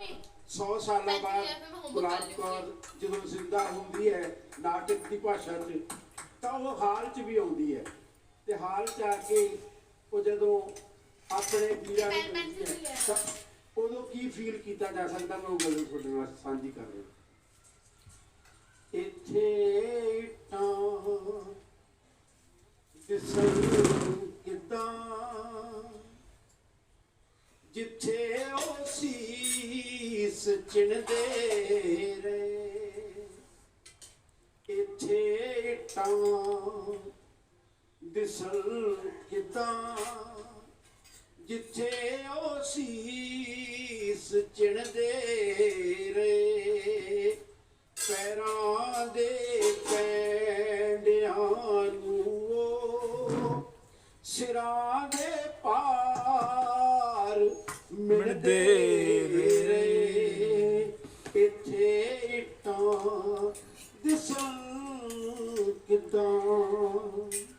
100 ਸਾਲਾਂ ਬਾਅਦ ਗੁਲਾਬ ਕਰ ਜਦੋਂ ਜ਼ਿੰਦਾ ਹੁੰਦੀ ਹੈ ਨਾਟਕ ਦੀ ਭਾਸ਼ਾ 'ਚ ਤਾਂ ਉਹ ਹਾਲ 'ਚ ਵੀ ਆਉਂਦੀ ਹੈ। ਤੇ ਹਾਲ 'ਚ ਆ ਕੇ ਉਹ ਜਦੋਂ ਆਪਣੇ ਵੀਰਾਂ ਨੂੰ? ਤਾਂ ਉਦੋਂ ਕੀ ਫੀਲ ਕੀਤਾ ਜਾ ਸਕਦਾ? ਮੈਂ ਉਹ ਗੱਲ ਤੁਹਾਡੇ ਨਾਲ ਸਾਂਝੀ ਕਰ ਰਿਹਾ। ਇੱਥੇ ਇੱਟਾਂ ਦਿਸਣ ਕਿਦਾਂ ਜਿੱਥੇ ਉਹ ਚਿਣਦੇ ਰਹੇ। ਇੱਥੇ ਟਾਂ ਦਿਸਣ ਕਿਦਾਂ ਜਿੱਥੇ ਉਹ ਸੀਸ ਚਿਣਦੇ ਰਹੇ। ਪੈਰਾਂ ਦੇ ਪੈਂਡਿਆਂ ਨੂੰ ਸਿਰਾਂ ਦੇ ਪਾਰ ਮਿਲਦੇ ਇੱਟਾਂ ਦਿਸਣ ਕਿਦਾਂ?